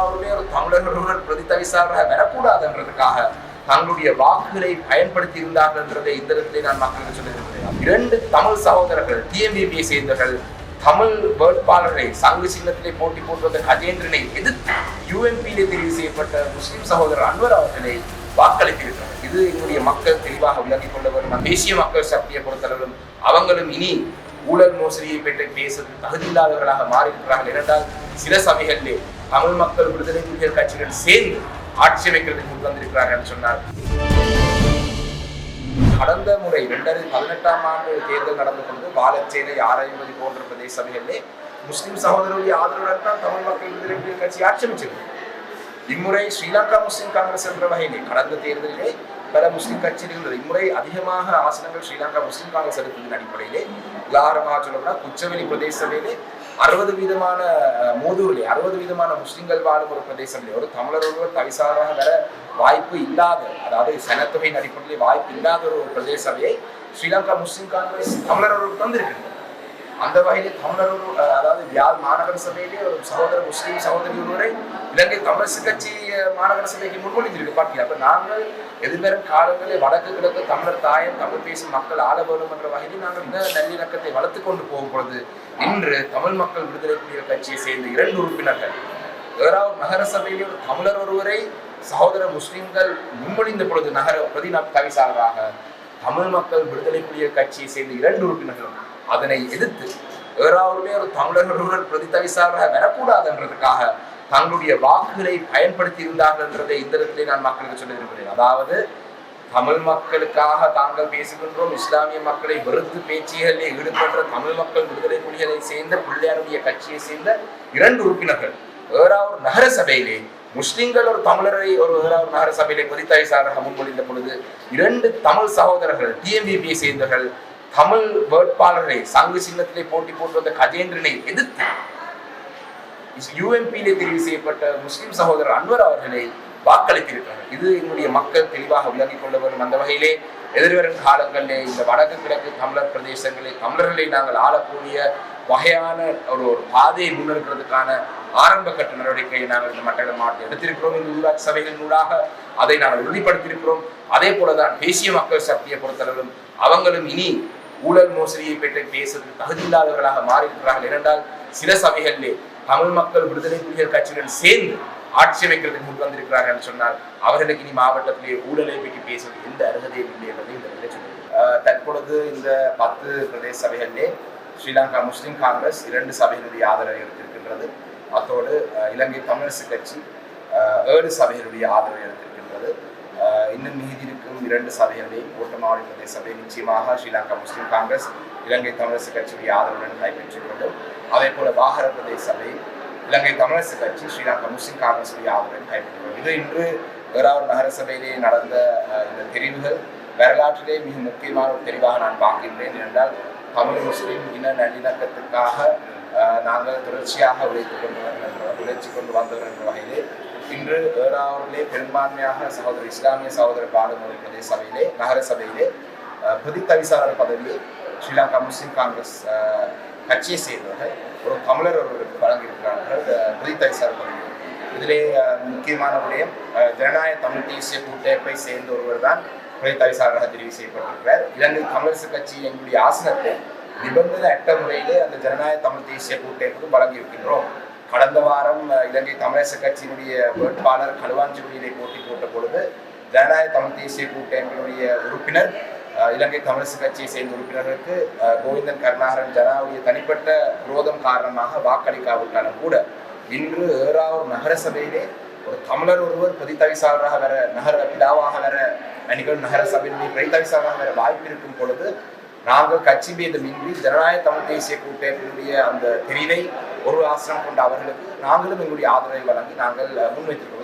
எல்லாருமே ஒரு தமிழர்களுடன் ஒருவர் பிரதித்தவிசாராக வரக்கூடாதுன்றதுக்காக தங்களுடைய வாக்குகளை பயன்படுத்தி இருந்தார்கள் என்றதை இந்த இடத்திலே நான் மக்களுக்கு சொல்லியிருக்கிறேன் இரண்டு தமிழ் சகோதரர்கள் டிஎம்பிபியை சேர்ந்தவர்கள் தமிழ் வேட்பாளரை சங்கு சின்னத்திலே போட்டி போட்டுவந்த கஜேந்திரனை எதிர்த்து யூஎம்பியிலே தெரிவு செய்யப்பட்ட முஸ்லிம் சகோதரர் அன்வர் அவர்களை வாக்களித்திருக்கிறார் இது எங்களுடைய மக்கள் தெளிவாக விளங்கிக் கொள்ள வேண்டும். தேசிய மக்கள் சக்தியை பொறுத்தளவிலும் அவங்களும் இனி ஊழல் மோசடியை பற்றி பேச தகுதியில்லாதவர்களாக மாறியிருக்கிறார்கள். இரண்டால் சில சபைகளிலே தமிழ் மக்கள் விடுதலை புலிகள் கட்சிகள் சேர்ந்து ஆட்சி அமைக்கிறதுக்கு முன் வந்திருக்கிறார்கள் என்று சொன்னார். கடந்த முறை இரண்டாயிரத்தி பதினெட்டாம் ஆண்டு தேர்தல் நடந்து கொண்டு பாலச்சேனை ஆராய்மதி போன்ற பிரதேச சபைகளிலே முஸ்லிம் சகோதரருடைய ஆதரவுடன் தான் தமிழ் மக்கள் விடுதலை புலிகள் கட்சி ஆட்சி அமைச்சிருக்கு. இம்முறை ஸ்ரீலங்கா முஸ்லிம் காங்கிரஸ் என்ற வகையிலே கடந்த தேர்தலிலே பல முஸ்லிம் கட்சிகள் இம்முறை அதிகமாக ஆசனங்கள் ஸ்ரீலங்கா முஸ்லிம் காங்கிரஸ் எடுத்ததன் அடிப்படையிலே உதாரணமாக சொல்லப்போனா குச்சவெளி பிரதேச சபையிலே அறுபது வீதமான அஹ், அறுபது விதமான முஸ்லிம்கள் வாழும் ஒரு பிரதேசத்திலே ஒரு தமிழர் ஒருவர் தவிசாராக வர வாய்ப்பு இல்லாத அதாவது சனத்தொகையின் அடிப்படையில் வாய்ப்பு இல்லாத ஒரு பிரதேசமே ஸ்ரீலங்கா முஸ்லிம் காங்கிரஸ் தமிழர் ஒருவர் தந்திருக்கிறது அந்த வகையிலே தமிழர் அதாவது யாழ் மாநகர சபையிலே ஒரு சகோதர முஸ்லீம் சகோதரி ஒருவரை இலங்கை தமிழரசு கட்சி மாநகர சபைக்கு முன்மொழிஞ்சிருக்கு பார்த்தீங்க அப்ப நாங்கள் எதிர்வரும் காலங்களில் வடக்கு கிழக்கு தமிழர் தாயம் தமிழ் பேசும் மக்கள் ஆள வேண்டும் என்ற வகையில் நாங்கள் இந்த நல்லிணக்கத்தை வளர்த்து கொண்டு போகும் பொழுது இன்று தமிழ் மக்கள் விடுதலை புலிகள் கட்சியை சேர்ந்த இரண்டு உறுப்பினர்கள் ஏறாவது நகர சபையிலே ஒரு தமிழர் ஒருவரை சகோதர முஸ்லிம்கள் முன்மொழிந்த பொழுது நகர பிரதி தவிசாளராக தமிழ் மக்கள் விடுதலை புலிகள் கட்சியை சேர்ந்த இரண்டு உறுப்பினர்கள் அதனை எதிர்த்து ஏறாவூரிலே ஒரு தமிழர் ஒருவர் பிரதித்தவிசாராக வரக்கூடாதுன்றதுக்காக தங்களுடைய வாக்குகளை பயன்படுத்தி இருந்தார்கள் என்றதை இந்த இடத்திலே நான் மக்களுக்கு சொல்லியிருக்கிறேன் அதாவது தமிழ் மக்களுக்காக தாங்கள் பேசுகின்றோம் இஸ்லாமிய மக்களை வெறுத்து பேச்சுகளில் ஈடுபட்ட தமிழ் மக்கள் விடுதலை புலிகளை சேர்ந்த பிள்ளையாருடைய கட்சியை சேர்ந்த இரண்டு உறுப்பினர்கள் ஏறாவூர் நகர சபையிலே முஸ்லிம்கள் ஒரு தமிழரை ஒரு ஏறாவூர் நகர சபையிலே பிரதித்தவிசாராக முன்மொழிந்த பொழுது இரண்டு தமிழ் சகோதரர்கள் டிஎம்பிபியை சேர்ந்தவர்கள் தமிழ் வேட்பாளரை சங்கு சின்னத்திலே போட்டி போட்டு வந்த கஜேந்திரனை எதிர்த்து யூஎம்பியிலே தெரிவு செய்யப்பட்ட முஸ்லிம் சகோதரர் அன்வர் அவர்களை வாக்களித்திருக்கிறார்கள் இது என்னுடைய மக்கள் தெளிவாக விளங்கிக் கொள்ள வேண்டும். அந்த வகையிலே எதிர்வரும் காலங்களிலே இந்த வடக்கு கிழக்கு தமிழர் பிரதேசங்களில் தமிழர்களை நாங்கள் ஆளக்கூடிய வகையான ஒரு ஒரு பாதையை முன்னெடுக்கிறதுக்கான ஆரம்ப கட்ட நடவடிக்கையை நாங்கள் இந்த மட்டக்கள மாவட்டம் எடுத்திருக்கிறோம். இந்த ஊராட்சி சபைகளின் ஊடாக அதை நாங்கள் உறுதிப்படுத்தியிருக்கிறோம். அதே போலதான் தேசிய மக்கள் சக்தியை பொறுத்தளவிலும் அவங்களும் இனி ஊழல் மோசடியை பற்றி பேசுவதற்கு தகுதியில்லாதவர்களாக மாறியிருக்கிறார்கள் இரண்டால் சில சபைகளிலே தமிழ் மக்கள் விடுதலை புலிகள் கட்சியுடன் சேர்ந்து ஆட்சி அமைக்கிறதுக்கு முன் வந்திருக்கிறார்கள் என்று சொன்னால் அவர்களுக்கு இனி மாவட்டத்திலே ஊழலை பற்றி பேசுவது எந்த அருகதையும் இல்லை என்பதை இந்த நிலை சொல்லுங்கள். தற்பொழுது இந்த பத்து பிரதேச சபைகளிலே ஸ்ரீலங்கா முஸ்லிம் காங்கிரஸ் இரண்டு சபைகளுடைய ஆதரவை எடுத்திருக்கின்றது. அத்தோடு இலங்கை தமிழரசு கட்சி அஹ், ஏழு சபைகளுடைய ஆதரவை எடுத்திருக்கின்றது. அஹ், இன்னும் மீதி இரண்டு சபைகளையும் ஓட்டமாவடி பிரதேச சபை நிச்சயமாக ஸ்ரீலங்கா முஸ்லிம் காங்கிரஸ் இலங்கை தமிழரசு கட்சியுடைய ஆதரவுடன் நடைபெற்றுக் கொண்டும் அதே போல பாகர பிரதேச சபை இலங்கை தமிழரசு கட்சி ஸ்ரீலங்கா முஸ்லிம் காங்கிரஸுடைய ஆதரவுடன் நடைபெற்றுக் கொண்டும் இது இன்று வேறாவது நகர சபையிலே நடந்த இந்த தெரிவுகள். வரலாற்றிலே மிக முக்கியமான ஒரு தெரிவாக நான் பார்க்கின்றேன் என்றால் தமிழ் முஸ்லிம் இன நல்லிணக்கத்துக்காக நாங்கள் தொடர்ச்சியாக உழைத்து கொண்டு வருகின்ற உழைச்சி கொண்டு வந்தவர் என்ற வகையிலே இன்று ஏறாவூரிலே பெரும்பான்மையாக சகோதர இஸ்லாமிய சகோதர பாடுமுறை பிரதேச சபையிலே நகர சபையிலே பிரதித்த விசாரர் பதவியை ஸ்ரீலங்கா முஸ்லிம் காங்கிரஸ் கட்சியை சேர்ந்தவர்கள் ஒரு தமிழர் அவர்களுக்கு வழங்கியிருக்கிறார்கள் பிரதித்த விசாரர் பதவி இதிலே முக்கியமான விடயம் ஜனநாயக தமிழ் தேசிய கூட்டமைப்பை சேர்ந்த ஒருவர் தான் பிரதித்த விசாரராக தெரிவு செய்யப்பட்டிருக்கிறார். இலங்கை தமிழரசு கட்சி எங்களுடைய ஆசனத்தை நிபந்தனை அட்ட முறையிலே அந்த ஜனநாயக தமிழ் தேசிய கூட்டமைப்புக்கு வழங்கியிருக்கின்றோம். கடந்த வாரம் இலங்கை தமிழரசு கட்சியினுடைய வேட்பாளர் களுவாஞ்சிபுரியிலே போட்டி போட்ட பொழுது ஜனநாயக தமிழ் தேசிய கூட்டமைப்பினுடைய உறுப்பினர் இலங்கை தமிழரசு கட்சியை சேர்ந்த உறுப்பினர்களுக்கு கோவிந்தன் கருணாகரன் ஜனாவுடைய தனிப்பட்ட விரோதம் காரணமாக வாக்களிக்காவிட்டாலும் கூட இன்று ஏறாவூர் நகர சபையிலே ஒரு தமிழர் ஒருவர் பிரதித்தவிசாளராக வர நகர பிதாவாக வர அணிகள் நகர சபையினுடைய பிரதித்தவிசாளராக வர வாய்ப்பு இருக்கும் பொழுது நாங்கள் கட்சி பேதமின்றி ஜனநாயக தமிழ் தேசிய கூட்டமைப்பினுடைய அந்த தெரிவை ஒரு ஆசனம் கொண்ட அவர்களுக்கு நாங்களும் எங்களுடைய ஆதரவை வழங்கி நாங்கள் முன்வைத்திருக்கிறோம்.